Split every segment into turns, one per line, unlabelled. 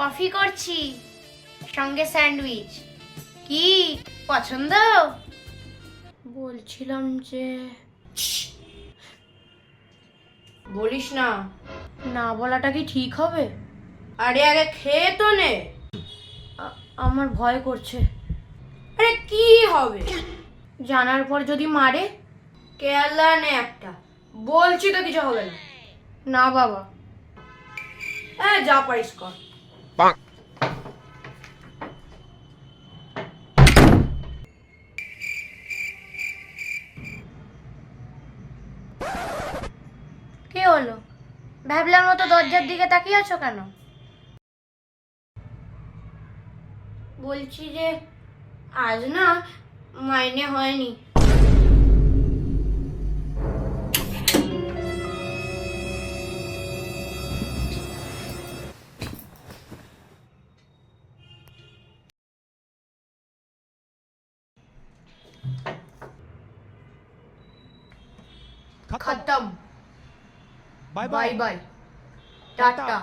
Coffee করছি। সঙ্গে sandwich. কি? পছন্দ? বলছিলাম যে
বলিস না।
না বলাটা কি ঠিক হবে?
আরে আগে খেয়ে তো নে।
আ- আমার ভয় করছে।
আরে কি হবে?
জানার পর যদি মারে?
কেয়ালা নে একটা। বলছি তো কিছু হবে না।
না বাবা।
হ্যাঁ যা পারিস কর।
কে হলো? ভ্যাবলার মতো দরজার দিকে তাকিয়ে আছো কেন?
বলছি যে, আজ না মাইনে হয়নি।
खत्म
bye bye
bye ta-ta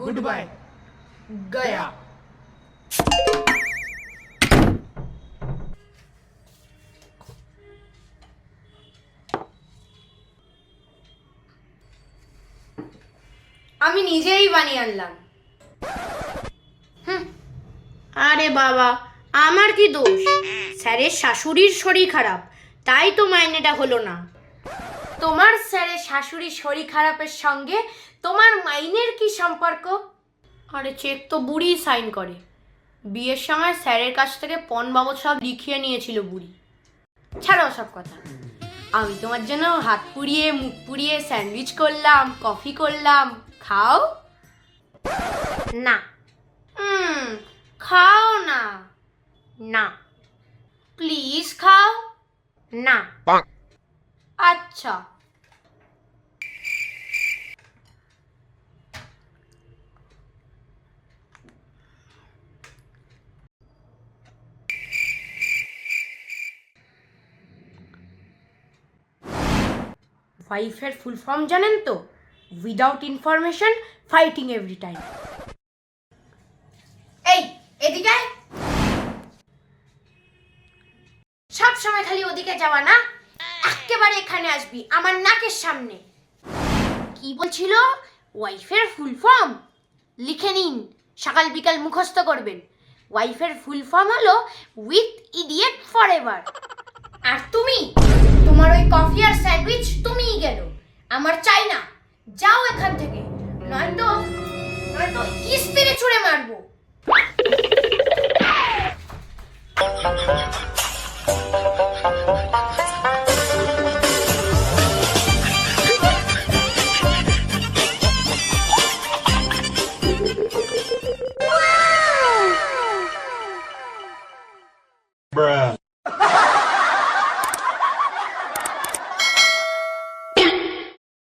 good bye
गया
আমি নিজেই বানিয়ে আনলাম। আরে বাবা আমার কি দোষ? স্যারের শাশুড়ির শরীর খারাপ তাই তো মাইনেটা হলো না। তোমার স্যারের শাশুড়ি শরীর খারাপের সঙ্গে তোমার মাইনের কি সম্পর্ক? আরে চেক তো বুড়ি সাইন করে। বিয়ের সময় স্যারের কাছ থেকে পণ বাবদ সব লিখিয়ে নিয়েছিল বুড়ি। ছাড়াও সব কথা। আমি তোমার জন্য হাত পুড়িয়ে মুখ পুড়িয়ে স্যান্ডউইচ করলাম কফি করলাম। খাও?
না।
হুম খাও না।
না।
প্লিজ খাও?
না।
আচ্ছা। ওয়াইফের ফুল ফর্ম জানেন তো? Without information fighting every time এই, এদিকে। সব সময় খালি ওদিকে যাওয়া না? একেবারে এখানে আসবি, আমার নাকের সামনে। কি বলছিল? ওয়াইফের ফুল ফর্ম? লিখে নিন, সকাল বিকাল মুখস্থ করবেন। ওয়াইফের ফুল ফর্ম হলো উইথ ইডিয়েট ফর এভার তোমার ওই কফি আর স্যান্ডউইচ তুমিই গেল। আমার চাই না। যাও এখান থেকে। নয়তো নয়তো ইস্তিরে ছুঁড়ে মারবো। Bruh.